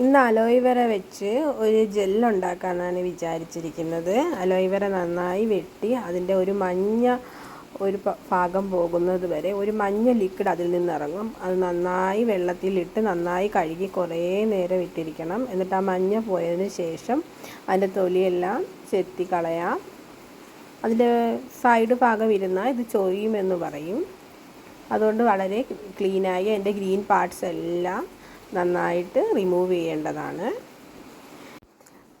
ഇന്ന് അലോയിവര വെച്ച് ഒരു ജെല്ലുണ്ടാക്കാനാണ് വിചാരിച്ചിരിക്കുന്നത്. അലോയിവര നന്നായി വെട്ടി അതിന്റെ ഒരു മഞ്ഞ ഒരു ഭാഗം പോകുന്നത് വരെ ഒരു മഞ്ഞ ലിക്വിഡ് അതിൽ നിന്ന് ഇറങ്ങും. അത് നന്നായി വെള്ളത്തിലിട്ട് നന്നായി കഴുകി കുറേ നേരം ഇട്ടിരിക്കണം. എന്നിട്ട് ആ മഞ്ഞ പോയതിന് ശേഷം അതിന്റെ തൊലിയെല്ലാം ചെത്തി കളയാം. അതിന്റെ സൈഡ് ഭാഗം ഇരുന്നാൽ ഇത് ചൊയ്യുമെന്ന് പറയും. അതുകൊണ്ട് വളരെ ക്ലീനായി അതിന്റെ ഗ്രീൻ പാർട്സ് എല്ലാം നന്നായിട്ട് റിമൂവ് ചെയ്യേണ്ടതാണ്.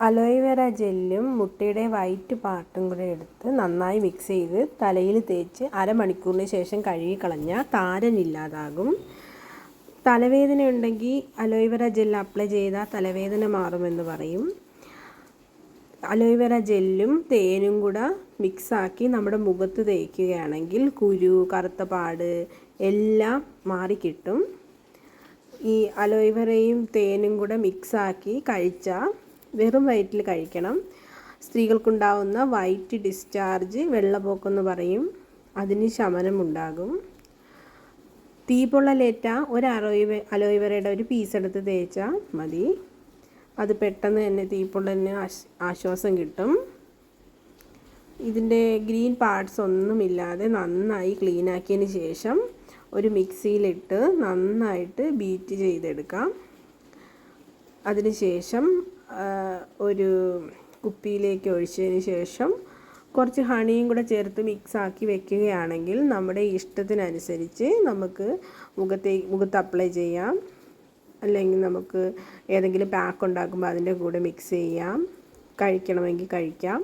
അലോവേര ജെല്ലും മുട്ടയുടെ വൈറ്റ് പാർട്ടും കൂടെ എടുത്ത് നന്നായി മിക്സ് ചെയ്ത് തലയിൽ തേച്ച് അരമണിക്കൂറിന് ശേഷം കഴുകി കളഞ്ഞാൽ താരനില്ലാതാകും തലവേദന ഉണ്ടെങ്കിൽ അലോവേര ജെൽ അപ്ലൈ ചെയ്താൽ തലവേദന മാറുമെന്ന് പറയും. അലോവേര ജെല്ലും തേനും കൂടെ മിക്സാക്കി നമ്മുടെ മുഖത്ത് തേക്കുകയാണെങ്കിൽ കുരു കറുത്ത പാട് എല്ലാം മാറിക്കിട്ടും. ഈ അലോവേരയും തേനും കൂടെ മിക്സാക്കി കഴിച്ചാൽ വെറും വയറ്റിൽ കഴിക്കണം. സ്ത്രീകൾക്കുണ്ടാവുന്ന വൈറ്റ് ഡിസ്ചാർജ് വെള്ളപ്പോക്കെന്ന് പറയും. അതിന് ശമനമുണ്ടാകും. തീപൊള്ളലേറ്റ ഒരു അലോയിവ അലോയിവരയുടെ ഒരു പീസ് എടുത്ത് തേച്ചാൽ മതി. അത് പെട്ടെന്ന് തന്നെ തീപ്പൊള്ളലിന് ആശ് ആശ്വാസം കിട്ടും. ഇതിന്റെ ഗ്രീൻ പാർട്സ് ഒന്നുമില്ലാതെ നന്നായി ക്ലീനാക്കിയതിന് ശേഷം ഒരു മിക്സിയിലിട്ട് നന്നായിട്ട് ബീറ്റ് ചെയ്തെടുക്കാം. അതിനുശേഷം ഒരു കുപ്പിയിലേക്ക് ഒഴിച്ചതിന് ശേഷം കുറച്ച് ഹണിയും കൂടെ ചേർത്ത് മിക്സാക്കി വെക്കുകയാണെങ്കിൽ നമ്മുടെ ഇഷ്ടത്തിനനുസരിച്ച് നമുക്ക് മുഖത്തേ മുഖത്ത് അപ്ലൈ ചെയ്യാം. അല്ലെങ്കിൽ നമുക്ക് ഏതെങ്കിലും പാക്ക് ഉണ്ടാക്കുമ്പോൾ അതിന്റെ കൂടെ മിക്സ് ചെയ്യാം. കഴിക്കണമെങ്കിൽ കഴിക്കാം.